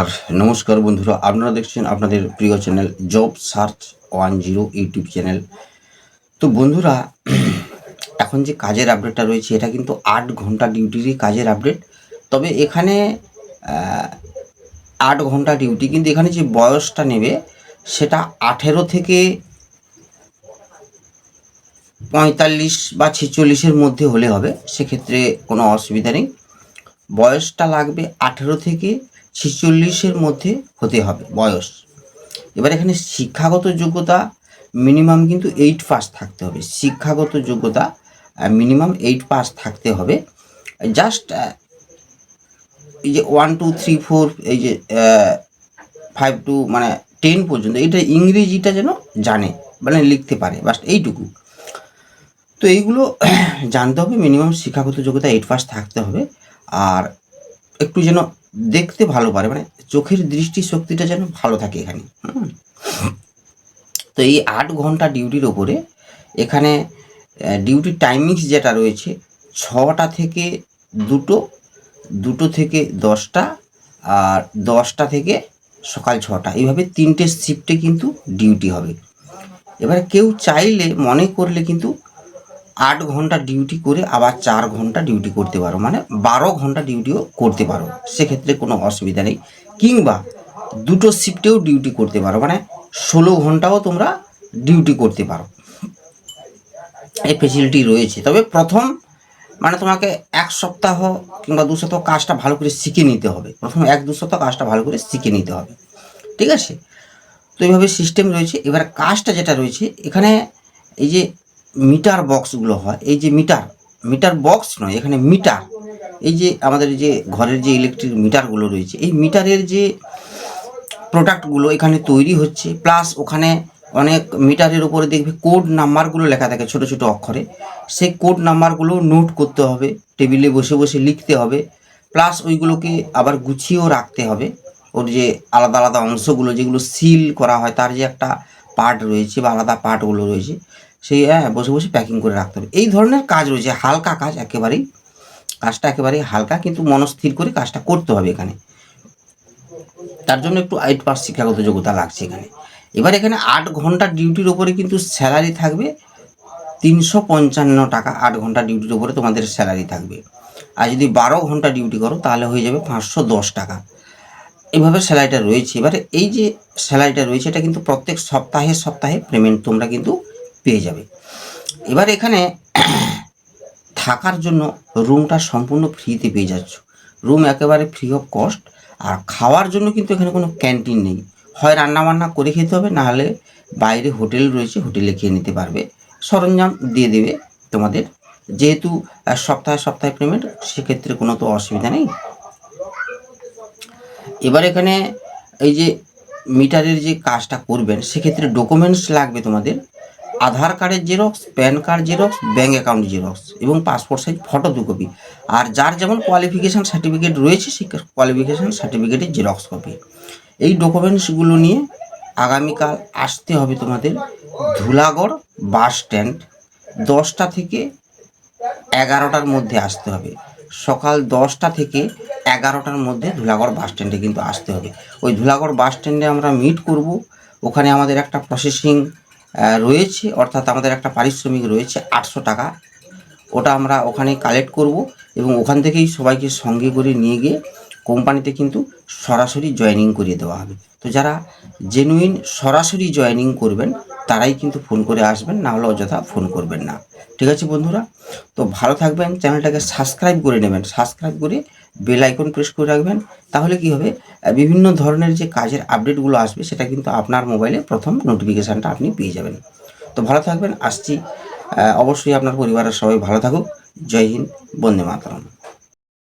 আর নমস্কার বন্ধুরা, আপনারা দেখছেন আপনাদের প্রিয় channel job search one zero YouTube channel. তো বন্ধুরা, এখন যে কাজের আপডেটটা রয়েছে, এটা কিন্তু আট ঘণ্টা ডিউটিরই কাজের আপডেট তবে এখানে আট ঘণ্টা ডিউটি, কিন্তু এখানে যে বয়সটা নেবে, সেটা আঠেরো থেকে পঁয়তাল্লিশ বা ছেচল্লিশের মধ্যে হলে হবে, সেক্ষেত্রে কোনো অসুবিধা নেই। বয়সটা লাগবে আঠেরো থেকে ছেচল্লিশের মধ্যে হতে হবে বয়স। এবার এখানে শিক্ষাগত যোগ্যতা মিনিমাম কিন্তু এইট পাস থাকতে হবে। শিক্ষাগত যোগ্যতা মিনিমাম এইট পাস থাকতে হবে। জাস্ট এই যে ওয়ান টু থ্রি ফোর এই যে ফাইভ টু মানে টেন পর্যন্ত, এটা ইংরেজিটা যেন জানে মানে লিখতে পারে, বাস এইটুকু। তো এইগুলো জানতে হবে মিনিমাম শিক্ষাগত যোগ্যতা এইট পাস থাকতে হবে। আর একটু যেন দেখতে ভালো পারে মানে চোখের দৃষ্টি শক্তিটা যেন ভালো থাকে এখানে। তো এই আট ঘণ্টা ডিউটির ওপরে এখানে ডিউটি টাইমিংস যেটা রয়েছে, ছটা থেকে দুটো দুটো থেকে দশটা আর দশটা থেকে সকাল ছটা এইভাবে তিনটে শিফটে কিন্তু ডিউটি হবে এবার কেউ চাইলে, মনে করলে কিন্তু আট ঘণ্টা ডিউটি করে আবার চার ঘণ্টা ডিউটি করতে পারো। মানে বারো ঘণ্টা ডিউটিও করতে পারো। সেক্ষেত্রে কোনো অসুবিধা নেই। কিংবা দুটো শিফটেও ডিউটি করতে পারো। মানে ষোলো ঘন্টাও তোমরা ডিউটি করতে পারো। এই ফেসিলিটি রয়েছে। তবে প্রথম মানে তোমাকে এক সপ্তাহ কিংবা দু সপ্তাহ কাজটা ভালো করে শিখে নিতে হবে। প্রথম এক দু সপ্তাহ কাজটা ভালো করে শিখে নিতে হবে। ঠিক আছে? তো এইভাবে সিস্টেম রয়েছে। এবার কাজটা যেটা রয়েছে, এখানে এই যে মিটার বক্সগুলো হয়, এই যে মিটার মিটার বক্স নয়, এখানে মিটার, এই যে আমাদের যে ঘরের যে ইলেকট্রিক মিটারগুলো রয়েছে, এই মিটারের যে প্রোডাক্টগুলো এখানে তৈরি হচ্ছে প্লাস ওখানে অনেক মিটারের উপরে দেখবে কোড নাম্বারগুলো লেখা থাকে ছোট ছোট অক্ষরে, সেই কোড নাম্বারগুলো নোট করতে হবে টেবিলে বসে বসে লিখতে হবে প্লাস ওইগুলোকে আবার গুছিয়েও রাখতে হবে, ওর যে আলাদা আলাদা অংশগুলো যেগুলো সিল করা হয়, তার যে একটা পার্ট রয়েছে বা আলাদা পার্টগুলো রয়েছে সেই হ্যাঁ বসে বসে প্যাকিং করে রাখতে হবে। এই ধরনের কাজ রয়েছে, হালকা কাজ একেবারেই, কাজটা একেবারেই হালকা, কিন্তু মনস্থির করে কাজটা করতে হবে এখানে। তার জন্য একটু আইট পাস শিক্ষাগত যোগ্যতা লাগছে এখানে। এবার এখানে আট ঘণ্টা ডিউটির ওপরে কিন্তু স্যালারি থাকবে। তিনশো পঞ্চান্ন টাকা আট ঘণ্টা ডিউটির ওপরে তোমাদের স্যালারি থাকবে। আর যদি বারো ঘণ্টা ডিউটি করো, তাহলে হয়ে যাবে পাঁচশো দশ টাকা। এইভাবে স্যালারিটা রয়েছে। এবারে এই যে স্যালারিটা রয়েছে, এটা কিন্তু প্রত্যেক সপ্তাহে সপ্তাহে পেমেন্ট তোমরা কিন্তু পেয়ে যাবে। এবার এখানে থাকার জন্য রুমটা সম্পূর্ণ ফ্রিতে পেয়ে যাচ্ছ। রুম একেবারে ফ্রি অফ কস্ট আর খাওয়ার জন্য কিন্তু এখানে কোনো ক্যান্টিন নেই। হয় রান্না বান্না করে খেতে হবে নাহলে বাইরে হোটেল রয়েছে, হোটেলে খেয়ে নিতে পারবে। সরঞ্জাম দিয়ে দেবে তোমাদের। যেহেতু সপ্তাহে সপ্তাহে পেমেন্ট সেক্ষেত্রে কোনো তো অসুবিধা নেই। এবার এখানে এই যে মিটারের যে কাজটা করবেন, সেক্ষেত্রে ডকুমেন্টস লাগবে তোমাদের। আধার কার্ডের xerox PAN card xerox bank account xerox এবং পাসপোর্ট সাইজ ফটো দু কপি আর যার যেমন কোয়ালিফিকেশান সার্টিফিকেট রয়েছে, সেই কোয়ালিফিকেশান সার্টিফিকেটের জেরক্স কপি এই ডকুমেন্টসগুলো নিয়ে আগামীকাল আসতে হবে তোমাদের ধুলাগড় বাস স্ট্যান্ড দশটা থেকে এগারোটার মধ্যে আসতে হবে। সকাল দশটা থেকে এগারোটার মধ্যে ধুলাগড় বাস স্ট্যান্ডে কিন্তু আসতে হবে। ওই ধুলাগড় বাস স্ট্যান্ডে আমরা মিট করব। ওখানে আমাদের একটা প্রসেসিং রয়েছে, অর্থাৎ আমাদের একটা পারিশ্রমিক রয়েছে আটশো টাকা। ওটা আমরা ওখানে কালেক্ট করব এবং ওখান থেকেই সবাইকে সঙ্গে করে নিয়ে গিয়ে কোম্পানিতে কিন্তু সরাসরি জয়েনিং করিয়ে দেওয়া হবে। তো যারা জেনুইন সরাসরি জয়েনিং করবেন, তারাই কিন্তু ফোন করে আসবেন, না হলে অযথা ফোন করবেন না। ঠিক আছে বন্ধুরা? তো ভালো থাকবেন, চ্যানেলটাকে সাবস্ক্রাইব করে নেবেন। সাবস্ক্রাইব করে বেল আইকন প্রেস করে রাখবেন। তাহলে কি হবে? বিভিন্ন ধরনের যে কাজের আপডেটগুলো আসবে, সেটা কিন্তু আপনার মোবাইলে প্রথম নোটিফিকেশানটা আপনি পেয়ে যাবেন। তো ভালো থাকবেন, আসছি। অবশ্যই আপনার পরিবারের সবাই ভালো থাকুক। জয় হিন্দ, বন্দে মাতরম।